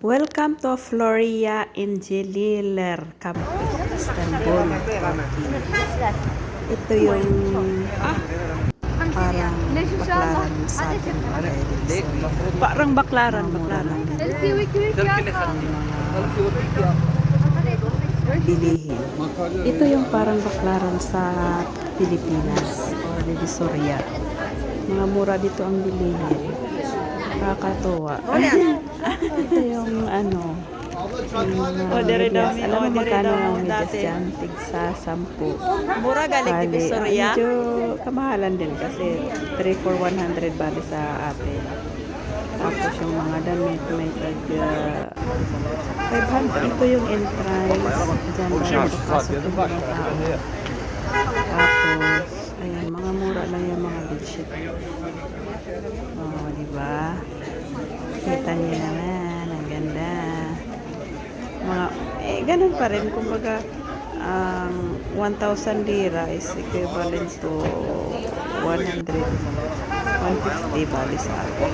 Welcome to Floria Ingeliler Campus, Istanbul. Ito yung parang baklaran sa atin. Parang baklaran, baklaran. Bilihin. Ito yung parang baklaran sa Pilipinas o Divisoria. Mga mura dito ang bilihin. Kakatuwa. Ito yung ano, yung mga medyas. Alam mo magkano ang medyas dyan? Tig sa sampu. Mura galing Bali, Divisoria. ah, medyo kamahalan din kasi 3 for 100 bali sa atin. Tapos yung mga damit may tag uh, 500. Ito yung entrance. Diyan ba pasok yung mga tao. Tapos, ayan, mga mura lang yung mga bedsheet. Kita niyo naman, ang ganda. Mga, eh, ganun pa rin. Kumbaga, ang 1,000 lira is equivalent to 100, 150 bali sa atin.